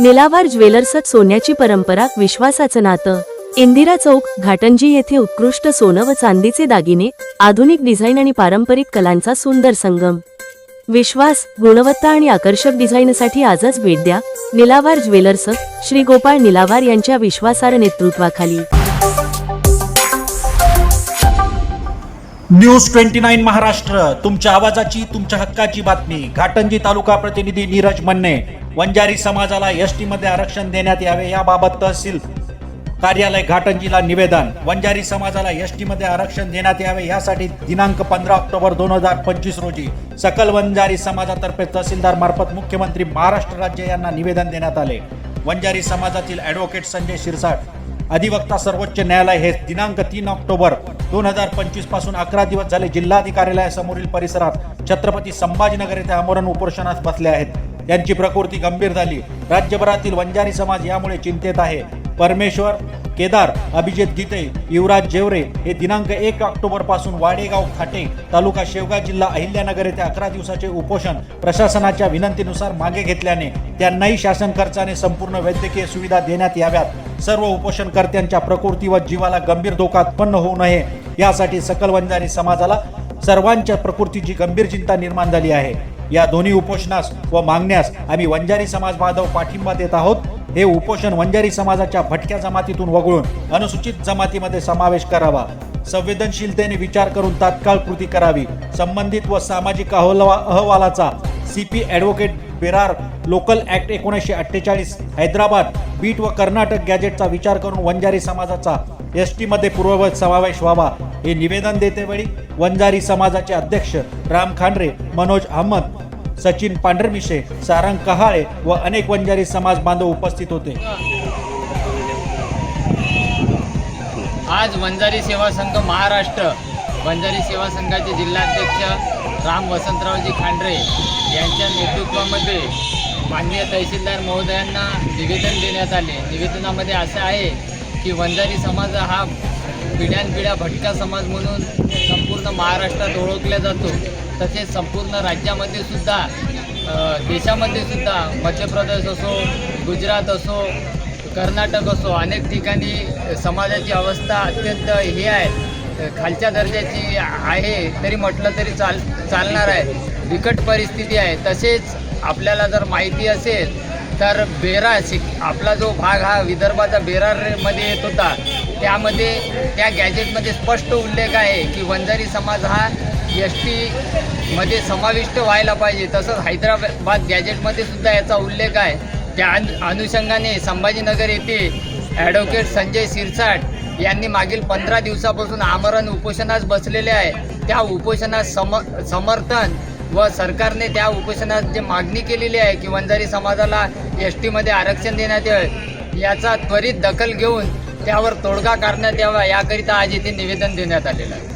निलावार ज्वेलर्सत सोन्याची परंपरा विश्वासाचं नातं. इंदिरा चौक घाटंजी येथे उत्कृष्ट सोनं व चांदीचे दागिने आधुनिक डिझाईन आणि पारंपरिक कलांचा सुंदर संगम. विश्वास गुणवत्ता आणि आकर्षक डिझाईनसाठी आजच भेट द्या. निलावार ज्वेलर्स श्री गोपाळ निलावार यांच्या विश्वासार्ह नेतृत्वाखाली. न्यूज ट्वेंटी नाईन महाराष्ट्र तुमच्या आवाजाची तुमच्या हक्काची बातमी. घाटंजी तालुका प्रतिनिधी नीरज मन्ने वंजारी समाजाला एस टी मध्ये आरक्षण देण्यात यावे याबाबत तहसील कार्यालय घाटंजीला निवेदन. वंजारी समाजाला एस टी मध्ये आरक्षण देण्यात यावे यासाठी दिनांक पंधरा ऑक्टोबर दोन हजार पंचवीस रोजी सकल वंजारी समाजातर्फे तहसीलदार मार्फत मुख्यमंत्री महाराष्ट्र राज्य यांना निवेदन देण्यात आले. वंजारी समाजातील ॲडव्होकेट संजय शिरसाट अधिवक्ता सर्वोच्च न्यायालय हे दिनांक तीन ऑक्टोबर दोन हजार पंचवीसपासून अकरा दिवस झाले जिल्हाधिकारी कार्यालयासमोरील परिसरात छत्रपती संभाजीनगर येथे आमरण उपोषणास बसले आहेत. त्यांची प्रकृती गंभीर झाली. राज्यभरातील वंजारी समाज यामुळे चिंतेत आहे. परमेश्वर केदार अभिजित गीते युवराज जेवरे हे दिनांक एक ऑक्टोबरपासून वाडेगाव खाटे तालुका शेवगाव जिल्हा अहिल्यानगर येथे अकरा दिवसाचे उपोषण प्रशासनाच्या विनंतीनुसार मागे घेतल्याने त्यांनाही शासन खर्चाने संपूर्ण वैद्यकीय सुविधा देण्यात याव्यात. सर्व उपोषणकर्त्यांच्या प्रकृती व जीवाला गंभीर धोका उत्पन्न होऊ नये यासाठी सकल वंजारी समाजाला सर्वांच्या प्रकृतीची गंभीर चिंता निर्माण झाली आहे. या दोन्ही उपोषणास व मागण्यास आम्ही वंजारी समाज बांधव पाठिंबा देत आहोत. हे उपोषण वंजारी समाजाच्या भटक्या जमातीतून वगळून अनुसूचित जमातीमध्ये समावेश करावा. संवेदनशीलतेने विचार करून तात्काळ कृती करावी. संबंधित व सामाजिक अहवा अहवालाचा C P advocate Berar local act एकोणीसशे अठ्ठेचाळीस हैदराबाद बीट व कर्नाटक गॅजेटचा विचार करून वंजारी समाजाचा एस टीमध्ये पूर्ववत समावेश व्हावा. हे निवेदन देतेवेळी वंजारी समाजाचे अध्यक्ष राम खांडरे मनोज अहमद सचिन पांढरमिशे सारंग कहाळे व अनेक वंजारी समाज बांधव उपस्थित होते. आज वंजारी सेवा संघ महाराष्ट्र वंजारी सेवा संघाचे जिल्हाध्यक्ष राम वसंतरावजी खांडरे यांच्या नेतृत्वामध्ये माननीय तहसीलदार महोदयांना निवेदन देण्यात आले. निवेदनामध्ये असं आहे की वंजारी समाज हा पिढ्यानपिढ्या भटका समाज म्हणून संपूर्ण महाराष्ट्रात ओळखला जातो. तसेच संपूर्ण राज्यामध्ये सुद्धा देशामध्ये सुद्धा मध्य प्रदेश असो गुजरात असो कर्नाटक असो अनेक ठिकाणी समाजाची अवस्था अत्यंत हे आहे. खालच्या दर्जाची आहे तरी म्हटलं तरी चाल चालणार आहे. बिकट परिस्थिती आहे. तसेच आपल्याला जर माहिती असेल तर बेरा शिक आपला जो भाग हा विदर्भाचा बेरारमध्ये येत होता त्यामध्ये त्या गॅजेटमध्ये स्पष्ट उल्लेख आहे की वंजारी समाज हा एस टीमध्ये समाविष्ट व्हायला पाहिजे. तसंच हैदराबाद गॅजेटमध्ये सुद्धा याचा उल्लेख आहे. त्या अनु अनुषंगाने संभाजीनगर येथे ॲडव्होकेट संजय सिरसाट यांनी मागील पंधरा दिवसापासून आमरण उपोषणास बसलेले आहे. त्या उपोषणास सम समर्थन व सरकारने त्या उपोषणात जे मागणी केलेली आहे की वंजारी समाजाला एस टीमध्ये आरक्षण देण्यात यावे याचा त्वरित दखल घेऊन त्यावर तोडगा काढण्यात यावा याकरिता आज येथे निवेदन देण्यात आलेलं आहे.